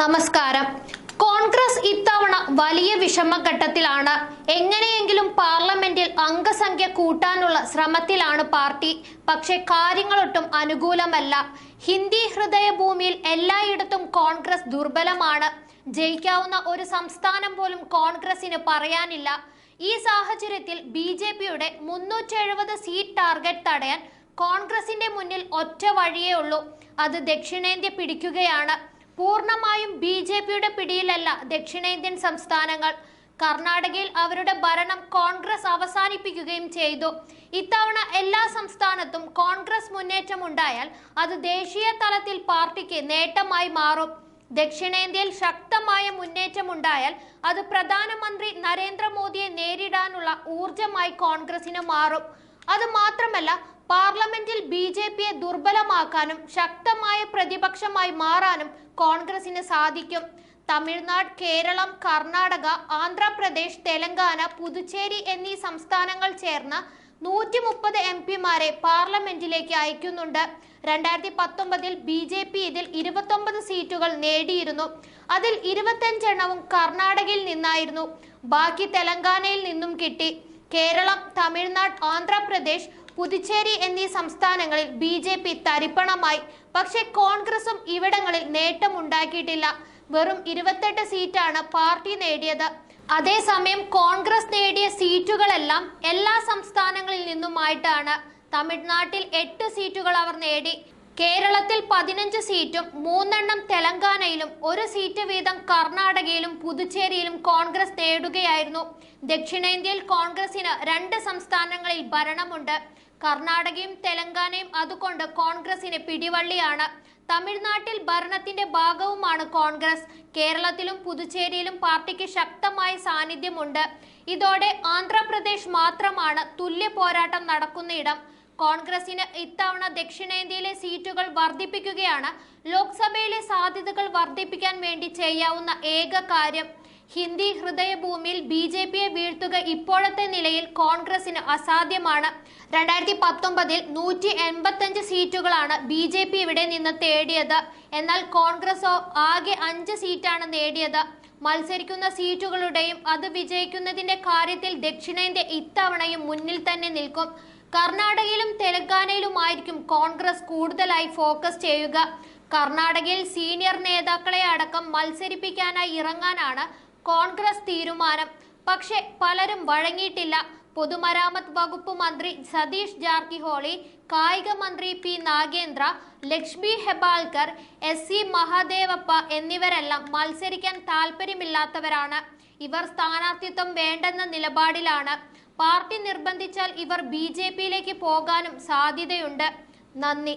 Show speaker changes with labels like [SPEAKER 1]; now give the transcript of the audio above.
[SPEAKER 1] നമസ്കാരം. കോൺഗ്രസ് ഇത്തവണ വലിയ വിഷമഘട്ടത്തിലാണ്. എങ്ങനെയെങ്കിലും പാർലമെന്റിൽ അംഗസംഖ്യ കൂട്ടാനുള്ള ശ്രമത്തിലാണ് പാർട്ടി. പക്ഷേ കാര്യങ്ങളൊട്ടും അനുകൂലമല്ല. ഹിന്ദി ഹൃദയഭൂമിയിൽ എല്ലായിടത്തും കോൺഗ്രസ് ദുർബലമാണ്. ജയിക്കാവുന്ന ഒരു സംസ്ഥാനം പോലും കോൺഗ്രസിന് പറയാനില്ല. ഈ സാഹചര്യത്തിൽ ബി ജെ പിയുടെ മുന്നൂറ്റി എഴുപത് സീറ്റ് ടാർഗറ്റ് തടയാൻ കോൺഗ്രസിന്റെ മുന്നിൽ ഒറ്റ വഴിയേ ഉള്ളൂ. അത് ദക്ഷിണേന്ത്യ പിടിക്കുകയാണ്. പൂർണമായും ബി ജെ പിയുടെ പിടിയിലല്ല ദക്ഷിണേന്ത്യൻ സംസ്ഥാനങ്ങൾ. കർണാടകയിൽ അവരുടെ ഭരണം കോൺഗ്രസ് അവസാനിപ്പിക്കുകയും ചെയ്തു. ഇത്തവണ എല്ലാ സംസ്ഥാനത്തും കോൺഗ്രസ് മുന്നേറ്റം ഉണ്ടായാൽ അത് ദേശീയ തലത്തിൽ പാർട്ടിക്ക് നേട്ടമായി മാറും. ദക്ഷിണേന്ത്യയിൽ ശക്തമായ മുന്നേറ്റമുണ്ടായാൽ അത് പ്രധാനമന്ത്രി നരേന്ദ്രമോദിയെ നേരിടാനുള്ള ഊർജമായി കോൺഗ്രസിന് മാറും. അത് മാത്രമല്ല പാർലമെന്റിൽ ബി ജെ പിയെ ദുർബലമാക്കാനും ശക്തമായ പ്രതിപക്ഷമായി മാറാനും കോൺഗ്രസിന് സാധിക്കും. തമിഴ്നാട് കേരളം കർണാടക ആന്ധ്രാപ്രദേശ് തെലങ്കാന പുതുച്ചേരി എന്നീ സംസ്ഥാനങ്ങൾ ചേർന്ന നൂറ്റി മുപ്പത് എം പിമാരെ പാർലമെന്റിലേക്ക് അയക്കുന്നുണ്ട്. രണ്ടായിരത്തി പത്തൊമ്പതിൽ ബി ജെ പി ഇതിൽ ഇരുപത്തൊമ്പത് സീറ്റുകൾ നേടിയിരുന്നു. അതിൽ ഇരുപത്തഞ്ചെണ്ണവും കർണാടകയിൽ നിന്നായിരുന്നു. ബാക്കി തെലങ്കാനയിൽ നിന്നും കിട്ടി. കേരളം തമിഴ്നാട് ആന്ധ്രാപ്രദേശ് പുതുച്ചേരി എന്നീ സംസ്ഥാനങ്ങളിൽ ബി ജെ പി തരിപ്പണമായി. പക്ഷെ കോൺഗ്രസും ഇവിടങ്ങളിൽ നേട്ടമുണ്ടാക്കിയിട്ടില്ല. വെറും ഇരുപത്തെട്ട് സീറ്റാണ് പാർട്ടി നേടിയത്. അതേസമയം കോൺഗ്രസ് നേടിയ സീറ്റുകളെല്ലാം എല്ലാ സംസ്ഥാനങ്ങളിൽ നിന്നുമായിട്ടാണ്. തമിഴ്നാട്ടിൽ എട്ട് സീറ്റുകൾ അവർ നേടി. കേരളത്തിൽ പതിനഞ്ച് സീറ്റും മൂന്നെണ്ണം തെലങ്കാനയിലും ഒരു സീറ്റ് വീതം കർണാടകയിലും പുതുച്ചേരിയിലും കോൺഗ്രസ് നേടുകയായിരുന്നു. ദക്ഷിണേന്ത്യയിൽ കോൺഗ്രസിന് രണ്ട് സംസ്ഥാനങ്ങളിൽ ഭരണമുണ്ട്. കർണാടകയും തെലങ്കാനയും അതുകൊണ്ട് കോൺഗ്രസിന് പിടിവള്ളിയാണ്. തമിഴ്നാട്ടിൽ ഭരണത്തിന്റെ ഭാഗവുമാണ് കോൺഗ്രസ്. കേരളത്തിലും പുതുച്ചേരിയിലും പാർട്ടിക്ക് ശക്തമായ സാന്നിധ്യമുണ്ട്. ഇതോടെ ആന്ധ്രാപ്രദേശ് മാത്രമാണ് തുല്യ പോരാട്ടം നടക്കുന്ന ഇടം. കോൺഗ്രസിന് ഇത്തവണ ദക്ഷിണേന്ത്യയിലെ സീറ്റുകൾ വർദ്ധിപ്പിക്കുകയാണ്. ലോക്സഭയിലെ സാധ്യതകൾ വർദ്ധിപ്പിക്കാൻ വേണ്ടി ചെയ്യാവുന്ന ഏക കാര്യം ഹിന്ദി ഹൃദയഭൂമിയിൽ ബി ജെ പിയെ വീഴ്ത്തുക ഇപ്പോഴത്തെ നിലയിൽ കോൺഗ്രസിന് അസാധ്യമാണ്. രണ്ടായിരത്തി പത്തൊമ്പതിൽ നൂറ്റി എൺപത്തഞ്ച് സീറ്റുകളാണ് ബി ജെ പി ഇവിടെ നിന്ന് തേടിയത്. എന്നാൽ കോൺഗ്രസോ ആകെ അഞ്ച് സീറ്റാണ് നേടിയത്. മത്സരിക്കുന്ന സീറ്റുകളുടെയും അത് വിജയിക്കുന്നതിന്റെ കാര്യത്തിൽ ദക്ഷിണേന്ത്യ ഇത്തവണയും മുന്നിൽ തന്നെ നിൽക്കും. കർണാടകയിലും തെലങ്കാനയിലുമായിരിക്കും കോൺഗ്രസ് കൂടുതലായി ഫോക്കസ് ചെയ്യുക. കർണാടകയിൽ സീനിയർ നേതാക്കളെ അടക്കം മത്സരിപ്പിക്കാനായി ഇറങ്ങാനാണ് കോൺഗ്രസ് തീരുമാനം. പക്ഷേ പലരും വഴങ്ങിയിട്ടില്ല. പൊതുമരാമത്ത് വകുപ്പ് മന്ത്രി സതീഷ് ജാർക്കിഹോളി കായിക മന്ത്രി P Nagendra Lakshmi Hebbalkar S C Mahadevappa എന്നിവരെല്ലാം മത്സരിക്കാൻ താല്പര്യമില്ലാത്തവരാണ് ഇവർ സ്ഥാനാർത്ഥിത്വം വേണ്ടെന്ന നിലപാടിലാണ്. പാർട്ടി നിർബന്ധിച്ചാൽ ഇവർ ബി ജെ പിയിലേക്ക് പോകാനും സാധ്യതയുണ്ട്. നന്ദി.